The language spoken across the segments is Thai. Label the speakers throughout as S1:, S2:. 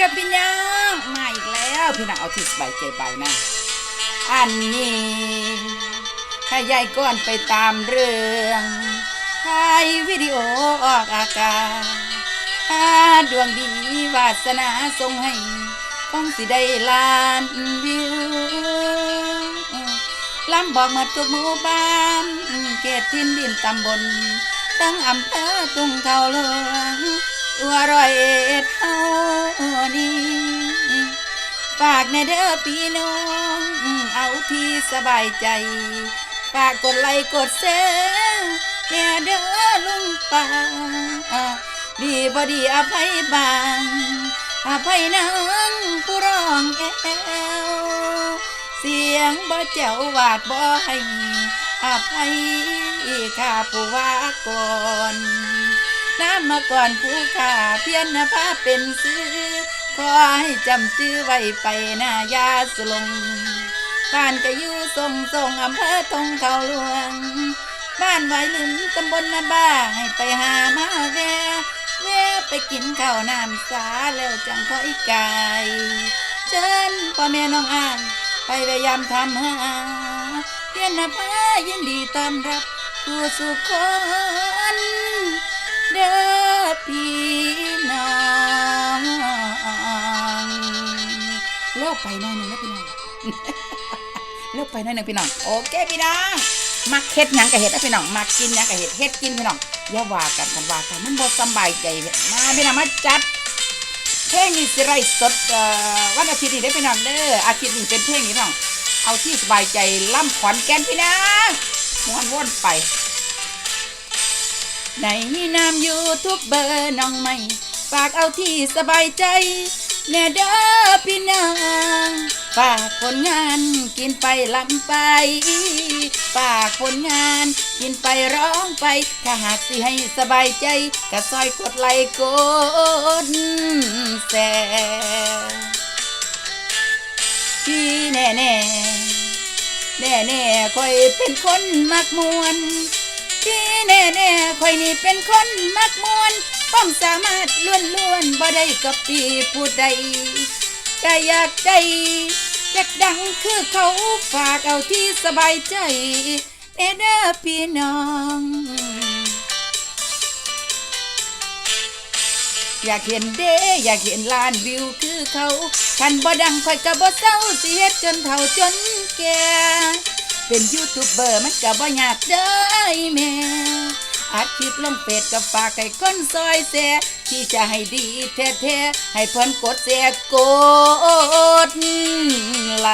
S1: วับพี่น้องมาอีกแล้ว พี่น้องเอาที่สบายใจไปนะ อันนี้ถ้ายายก้อนไปตามเรื่องถ่ายวิดีโอออกอากาศถ้าดวงดีวาสนาทรงให้ต้องสิได้ล้านวิวลำบอกมาทุกหมู่บ้านเขตทินดินตำบลตั้งอำเภอทุ่งเทาหลวง อัวรอยเอ็ดเฮานี้ฝากในเด้อพี่น้อง เอาที่สบายใจ ฝากกดไลค์กดแชร์แน่เด้อลุงป้าดีบ่ดีอภัยบางอภัยนางผู้ร้องแอวเสียงบ่เจ้าวาดบ่ให้อภัยข้าผู้ว่าก่อน น้ำมาก่อนผู้ข้าเพียรนภาเป็นซื้อขอให้จำชื่อไว้ไปน้ายาสลงบ้านก็อยู่ทรงทรงอำเภอทงเขาหลวง บ้านไว้ลืมตำบลนาบ้าให้ไปหามาแวแวไปกินข้าวน้ำสาแล้วจังค่อยกายเชิญพ่อแม่น้องอ่างไปพยายามทำหาเพียรนภายินดีต้อนรับผู้สุคน เด้อพี่น้องเลิกไปหน่อยหนึ่งนะพี่น้องเลิกไปหน่อยหนึ่งพี่น้องโอเคพี่น้องมักเฮ็ดหยังกับเฮ็ดนะพี่น้องมักกินหยังกับเฮ็ดเฮ็ดกินพี่น้องอย่าว่ากันกันว่ากันมันบ่สบายใจมาพี่น้องมาจัดเพลงนี้สิไรสดเอ่อวันอาทิตย์นี้ได้พี่น้องเด้ออาทิตย์นี้เป็นเพลงนี้พี่น้องเอาที่สบายใจล่ำขวัญแก่นพี่น้องม้วนวนไป ในนามยูทูบเบอร์น้องใหม่ ฝากเอาที่สบายใจ แน่เด้อพี่น้องฝากผลงานกินไปลำไป ฝากผลงานกินไปร้องไป ถ้าหากสิให้สบายใจก็ซอยกดไลค์กดแชร์ที่แน่แน่แน่แน่คอยเป็นคนมักมวน อยนี่เป็นคนมักมวนต้องสามารถล้วนล้วนบ่ได้กับปีผู้ใดก็อยากได้อยากดังคือเขาฝากเอาที่สบายใจแน่เด้อพี่น้อง อยากเห็นเด้อยากเห็นล้านวิวคือเขาคันบ่ดังคอยก็บ่เศร้าสิเฮ็ดจนเฒ่าจนแก่เป็นยูทูบเบอร์มันก็บ่ยากเด้อแม่ อัดคลิปลงเพจก็ฝากให้คนซอยแซ่ที่จะให้ดีแท้ๆให้เพิ่นกดแซ่กดไล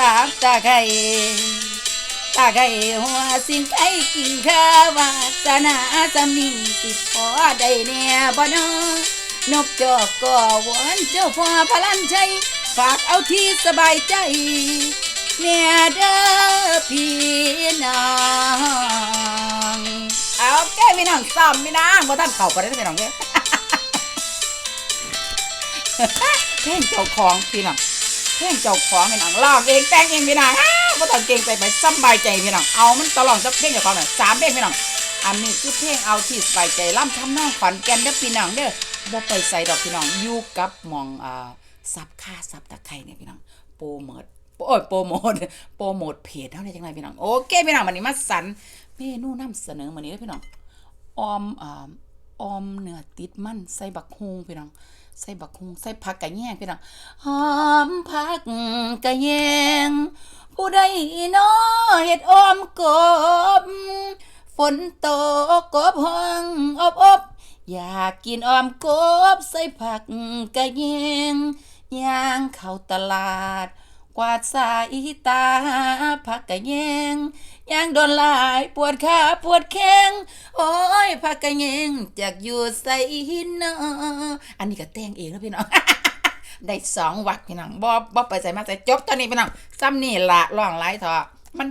S1: ตามตาไข่ตาไข่หัวสินไข่กินข้าวาสนาสามีสิดพอได้แน่บ่น้อนกจอกก็วอนเจ้าพ่อพลันชัยฝากเอาที่สบายใจ เนี่เด้อพี่น้องเอาแก้พี่น้องซ้ำพี่น้องบ่ท่านเข้าไปได้อพี่น้องเด้อเพลงเจ้าของพี่น้องเพลงเจ้าของพี่น้องลอกเองแต่งเองพี่น้องอ้าวบ่ต้องเก่งใจไปสำบายใจพี่น้องเอามันตลอดสักเพลงเจ้าของหน่อยสามเพลงพี่น้องอันนี้คือเพลงเอาที่สบายใจล่ำทำน้องขอนแก่นเด้อพี่น้องเด้อบ่ไปใส่ดอกพี่น้องอยู่กับมองอ่าซับค่าซับตะไคร่เนี่ยพี่น้องโปรโมท โอ้ยโปรโมทโปรโมทเพจเท่าไหร่จังไรพี่น้องโอเคพี่น้องวันนี้มาสันเมนูนำเสนอวันนี้เด้อพี่น้องออมอ่าออมเนื้อติดมันใส่บักฮุงพี่น้องใส่บักฮุงใส่ผักกะแยงพี่น้องหอมผักกะแยงผู้ใดน้อเฮ็ดออมกบฝนตกกบห้องอบอบอยากกินออมกบใส่ผักกะแยงย่างเข้าตลาด กวาดสายตาพักกะแยงย่างโดนหลายปวดขาปวดแข้งโอ้ยพักกะแยงจากอยู่ใส่หินนออันนี้ก็แต่งเองนะพี่น้องได้สองวักพี่น้องบ่บ่ไปใส่มาใส่จบตอนนี้พี่น้องซ้ำนี่ละร้องไรเถอะมัน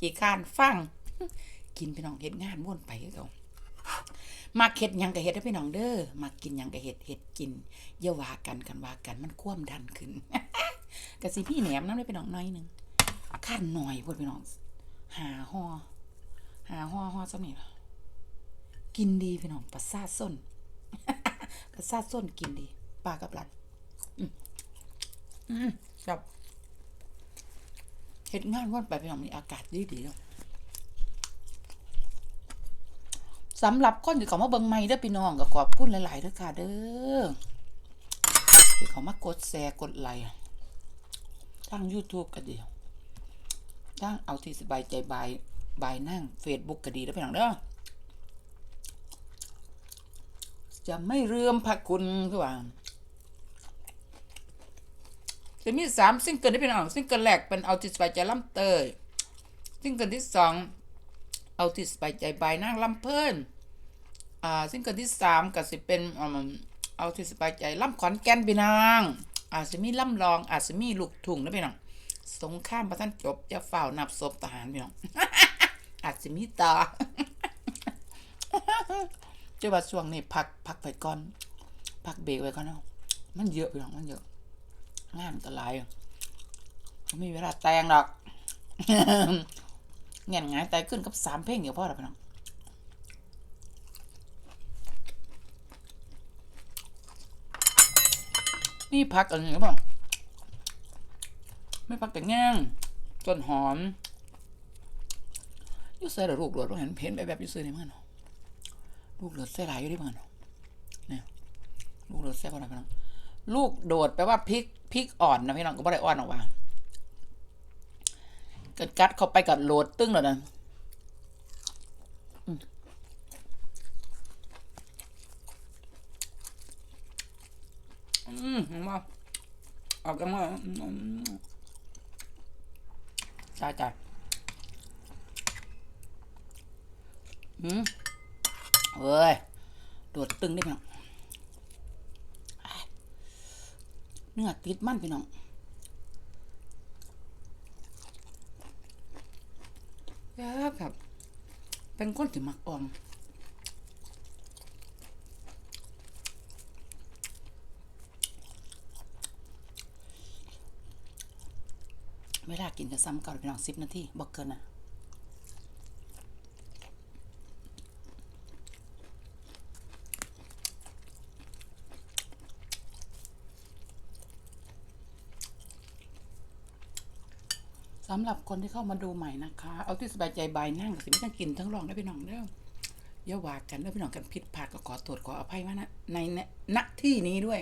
S1: ขี้ข้านฟัง กินพี่น้องเฮ็ดงานม่วนไปคือเขา มาเฮ็ดยังก็เฮ็ดเด้พี่น้องเด้อมากินยังก็เฮ็ดเฮ็ดกินอย่าว่ากันกันว่ากันมันความดันขึ้นก็สิพี่แหนมน้ำได้พี่น้องน่อยหนึ่งขั้นหน่อยพุ่นพี่น้อง หาห่อหาห่อห่อซำนี่ล่ะกินดีพี่น้องประสาทส้นกระซาดส้นกินดีปลากับหลันอืมครับเห็ดงานวันไปพี่น้องมีอากาศดีดีเนาะ สำหรับคนที่เขามาเบิ่งใหม่เด้อพี่น้องก็ขอบคุณหลายๆเด้อค่ะเด้อที่เขามากดแชร์กดไลค์ทาง YouTube ก็ดีทางเอาที่สบายใจบายบายนั่ง Facebook ก็ดีเด้อพี่น้องเด้อจะไม่เรื่มพระคุณคือว่าจะมีสามซิงเกิลที่เป็นออกซิงเกิลแรกเป็นเอาติสไปใจลำเตยซิงเกิลที่สองเอาติสไปใจบายนางลำเพิ่น อ่าซิงเกิลที่สามก็สิเป็นเอาติสไปใจล่ำขอนแก่นพี่นาง อาจจะมีล่ำลองอาจจะมีลูกทุ่งนะพี่น้องสงครามประท่านจบจะเฝ่านับศพทหารพี่น้องอาจจะมีต่อเจ้าว่าช่วงนี้พักพักไปก่อนพักเบรกไว้ก่อนเนาะมันเยอะไปหรอกมันเยอะงานก็หลายไม่มีเวลาแต่งหรอกเงียงายตายขึ้นกับสามเพลงเดียวพอแล้วพี่น้อง นี่พักอันนี้บ้าไม่พักแต่แง่งต้นหอมยุ่ใส่ระลูกโดดต้องเห็นเพ้นแบบแบบยุ่ใส่ในมันเนาะลูกโดดใส่หลายอยู่ที่บ้านเนาะเนี่ยลูกโดดใส่ก่อนนะพี่น้องลูกโดดแปลว่าพริกพริกอ่อนนะพี่น้องก็ไม่ได้อ่อนออกมาเกิดกัดเข้าไปกับโหลดตึ้งแล้วนะ อืมเห็นป่ะออกกันมาอืมอืมจ้าจ้าอืมเอ้ยโดดตึงได้พี่น้องเนื้อติดมันพี่น้องแล้วครับ เป็นคนที่มักออม เวลากินจะซ้ำเก่าพี่น้องสิบนาทีบอกเกินนะสำหรับคนที่เข้ามาดูใหม่นะคะ เอาที่สบายใจบายนั่งสิไม่ต้องกินทั้งรองได้พี่น้องเด้ออย่าว่ากันเด้อพี่น้องกันผิดพลาดก็ขอตรวจขออภัยมานะในณที่นี้ด้วย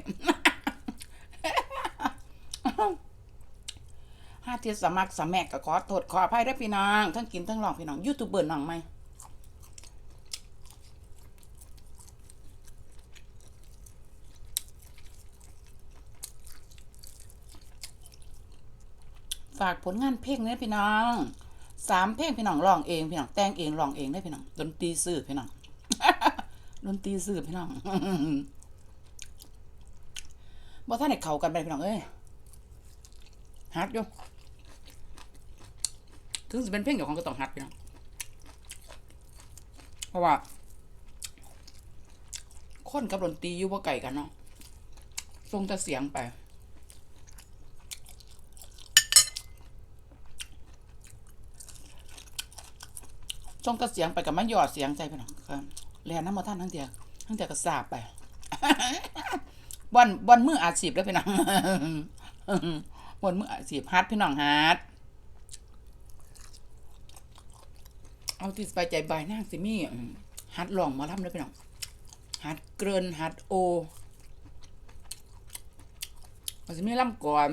S1: ห้าเทียสมัครสมัครก็ขอโทษขออภัยได้พี่น้องทั้งกินทั้งรองพี่น้องยูทูบเบอร์น้องไหมฝากผลงานเพลงเนี่ยพี่น้องสามเพลงพี่น้องร้องเองพี่น้องแต่งเองร้องเองได้พี่น้องดนตรีสื่อพี่น้องดนตรีสื่อพี่น้องบ่ท่านให้เขากันไปพี่น้องเอ้ยฮัดอยู่ ถึงจะเป็นเพลงเกี่ยวของก็ต้องฮัดพี่น้องเพราะว่าคนกับดนตรีอยู่บ่ไกลกันเนาะส่งแต่เสียงไป จงกระเสียงไปกับมันหยอดเสียงใจไปหน่อยครับแลน้ำมาท่านทั้งเดียวทั้งเดียวก็สาบไปบอนบอนมืออาชีพแล้วพี่น้องบอนมืออาชีพฮาร์ดพี่น้องฮาร์ดเอา ที่สบายใจบายนั่งสิมี่ฮาร์ดลองมาล่ำเลยพี่น้องฮาร์ดเกินฮาร์ดโอมันจะมีล่ำก่อน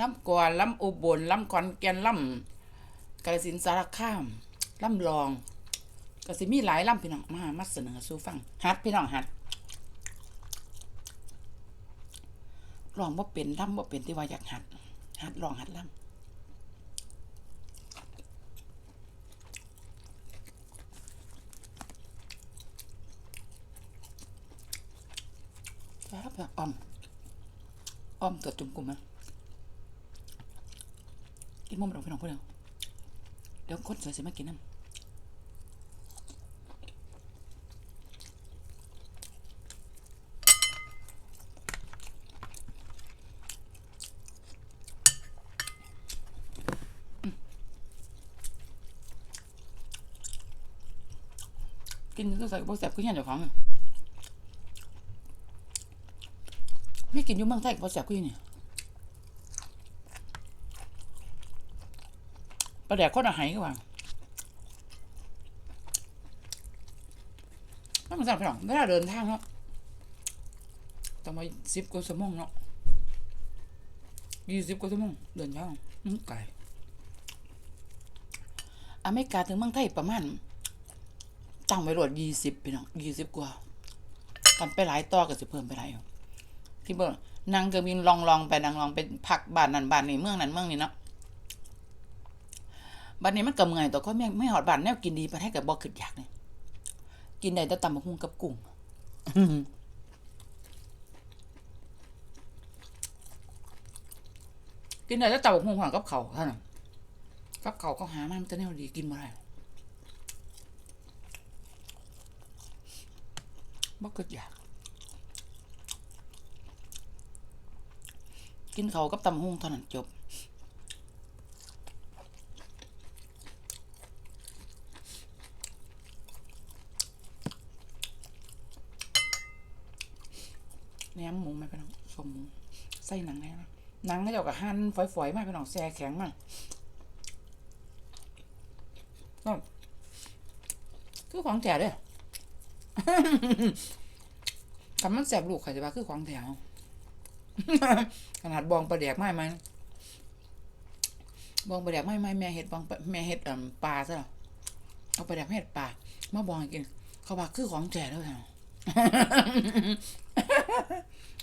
S1: ล่ำก่อนล่ำอุบลล่ำขอนแก่นล่ำกาฬสินสารคามล่ำลองก็สิมีหลายล่ำพี่น้องมามาเสนอสู่ฟังฮัดพี่น้องฮัดลองว่าเป็นล่ำว่าเป็นที่ว่าอยากหัด หัดลองหัดล่ำ ครับแบบอ้อม อ้อมตัวจุ่มกลุ่มนะกินมุมเราพี่น้องพูดเดียวเดี๋ยวคนสวยสิมากินน้ำอืมกินก็ใส่พวกแสบขึ้นยันเจ้าของอะ ไม่กินอยู่เมืองไทยก็บ่แซ่บคืออยู่นี่ปลาแดกคนอาหารก็ว่าต้องมาสั่งพี่น้องเวลาเดินทางเนาะต้องมาสิบกว่าชั่วโมงเนาะยี่สิบกว่าชั่วโมงเดินทางมันไกลอเมริกาถึงเมืองไทยประมาณตั้งไว้รวดยี่สิบพี่น้องยี่สิบกว่ากันไปหลายต่อก็จะเพิ่มไปหลายอยู่ ที่บิร์นางก็บินลองลองไปนางลองไปพักบ้านนั้นบ้านนี้เมืองนั้นเมืองนี้เนาะบ้านนี้มันก็เมื่อยแต่ก็ไม่ไม่หอดบ้านแนวกินดีไปให้กับบ่ขึ้นอยากเลยกินได้แต่ตำบักหุ่งกับกุ้งกินได้แต่ตำบักหุ่งหวานกับเขาเท่านั้นกับเขาวเขาหามามันจะแนวดีกินมาได้บ่ขึ้นอยาก กินเขากับตำหุ่งเท่านั้นจบแหนมหมูไหมพี่น้องสมหมูใส่หนังแน่นะหนังก็เจ้ากับหั่นฝอยๆมากพี่น้องแซ่แข็งมากก็คือของแถเด้อคำมันแสบลูกใครจะว่าคือของแถว ขนาดบองปลาแดกไม่ไหมบองปลาแดกไม่ไหมแม่เห็ดบองแม่เห็ดปลาซะหรอเอาปลาแดกไม่เห็ดปลามาบองกิน เขาว่าคือของแจ๋แล้วเหรอ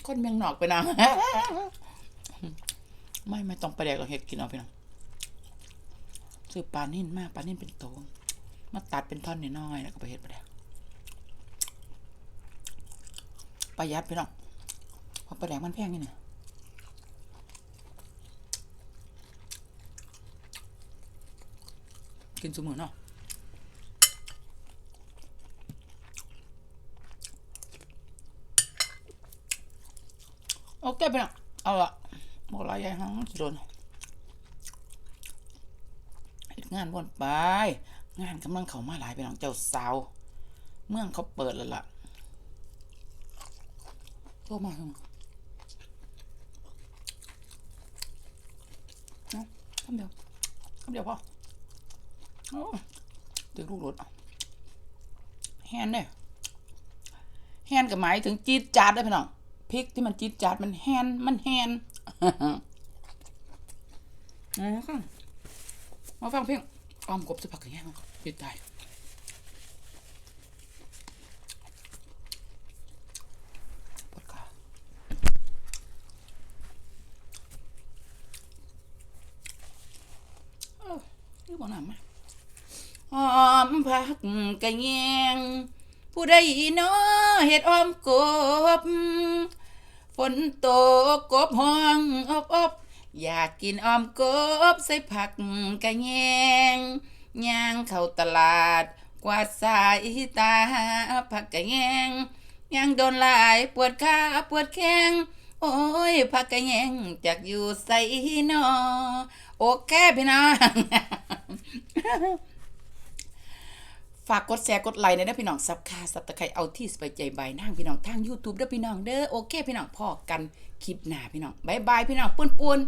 S1: คนเมียงนอกไปนะไม่ไม่ต้องปลาแดกเราเห็ดกินเอาไปนะซื้อปลานิ่นมากปลานิ่นเป็นโตมาตัดเป็นท่อนน้อยๆแล้วก็ไปเห็ดปลาแดกประหยัดไปน้อง เพราะปลาแดกมันแพงนี่เนี่ยกินสมือเนาะโอเคไปนะเอาละบอกลายใหญ่ห้องสิโดนงานวนไป งานกำลังเข้ามาหลายไปน้องเจ้าสาว เมืองเขาเปิดแล้วล่ะโทรมาเถอะเนาะคำเดียวคำเดียวพอถึงลูกรถแฮนเนี่ยแฮนกับหมายถึงจี๊ดจาดได้พี่น้องพริกที่มันจี๊ดจาดมันแฮนมันแฮนนะค่ะมาฟังเพลงอ้อมกบสะพักกันแห้งจิตายปวดขาเออนี่บ่ หนามาหอมผักกะแยงผู้ใดเนาะเฮ็ดอ้อมกบฝนตกกบห้องอบอบอยากกินอ้อมกบใส่ผักกะแยงย่างเข้าตลาด กวาดสายตาผักกะแยงย่างโดนหลายปวดขาปวดแข้ง โอ้ยพักกะแยงจากอยู่ใส่นอโอเคพี่น้องฝากกดแชร์กดไลค์นะเด้อพี่น้องซับคาซับตะไคร้เอาที่สบายใจบายนั่งพี่น้องทาง YouTube เด้อพี่น้องเด้อโอเค พี่น้องพอกันคลิปหน้าพี่น้องบายบายพี่น้องปุ้นปุน